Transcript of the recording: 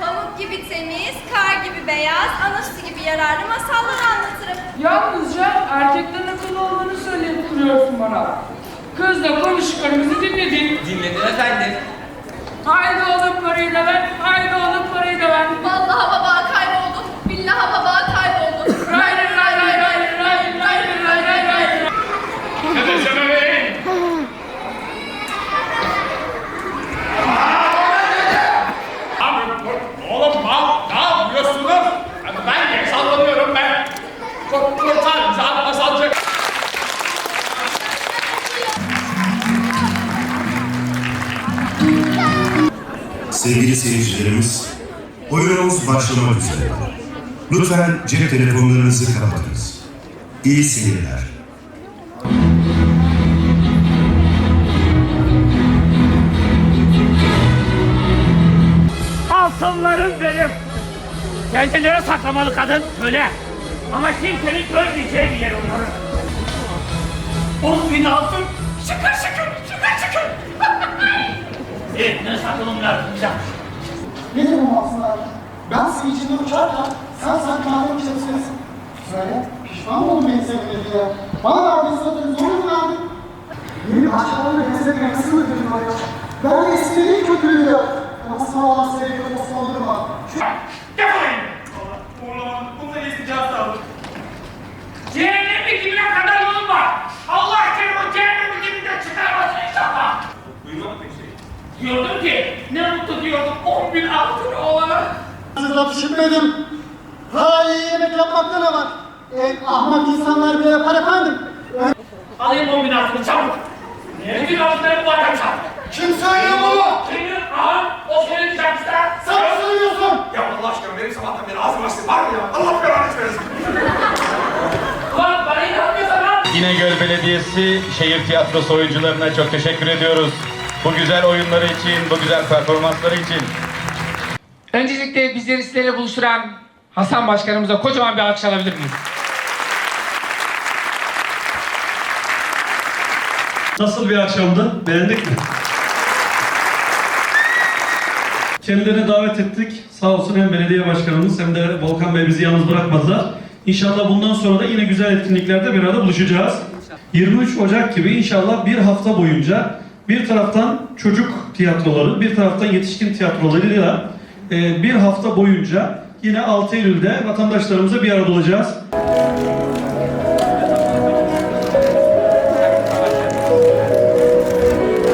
Pamuk gibi temiz, kar gibi beyaz, anası gibi yararlı masallar anlatırım. Yalnızca erkeklerin akıllı olduğunu söyleyip duruyorsun bana. Kızla konuştuklarımızı dinledin. Dinledin efendim. Haydi oğlum parayı da ver, haydi oğlum Sevgili seyircilerimiz, oyunumuz başlamak üzere. Lütfen cep telefonlarınızı kapatınız. İyi seyirler. Altınlarım benim. Kendileri saklamalı kadın öyle. Ama kimsenin görmeyeceği bir yer onların. On bin altın şıkır şıkır. Evet ne saklımlar güzel. Ne dedim aslında? Ben senin içinde uçarken sen sanki madem çalışıyorsun. Söyle, pişman mı oldun beni sevmedi diye? Bana verdiğin sözleri zor mu verdin? Beni başkalarına benzetmek nasıl mı var ya? Ben de istediğim kötülüğü. Ama sana olan sevgiyi Diyordum ki ne mutlu diyordum on bin altın olana. Hazırda pişirmedim. Daha iyi yemek yapmakta ne var? En ahmak insanlar bile yapar efendim. Alayım on bin altını çabuk. Ne bin altını bu adam çaldı. Kim söylüyor bunu? Senin ağam o senin şarkıda. Sen söylüyorsun. Ya Allah aşkına benim sabahtan beri ağzım açtı var mı ya? Allah belanı versin. Ulan parayı ne yapıyorsun lan? İnegöl Belediyesi şehir tiyatrosu oyuncularına çok teşekkür ediyoruz. Bu güzel oyunları için, bu güzel performansları için. Öncelikle bizleri sizlerle buluşturan Hasan Başkanımıza kocaman bir alkış alabilir miyiz? Nasıl bir akşamdı? Beğendik mi? Kendilerini davet ettik. Sağ olsun hem belediye başkanımız hem de Volkan Bey bizi yalnız bırakmadılar. İnşallah bundan sonra da yine güzel etkinliklerde bir arada buluşacağız. 23 Ocak gibi inşallah bir hafta boyunca bir taraftan çocuk tiyatroları, bir taraftan yetişkin tiyatrolarıyla e, bir hafta boyunca yine 6 Eylül'de vatandaşlarımıza bir arada olacağız.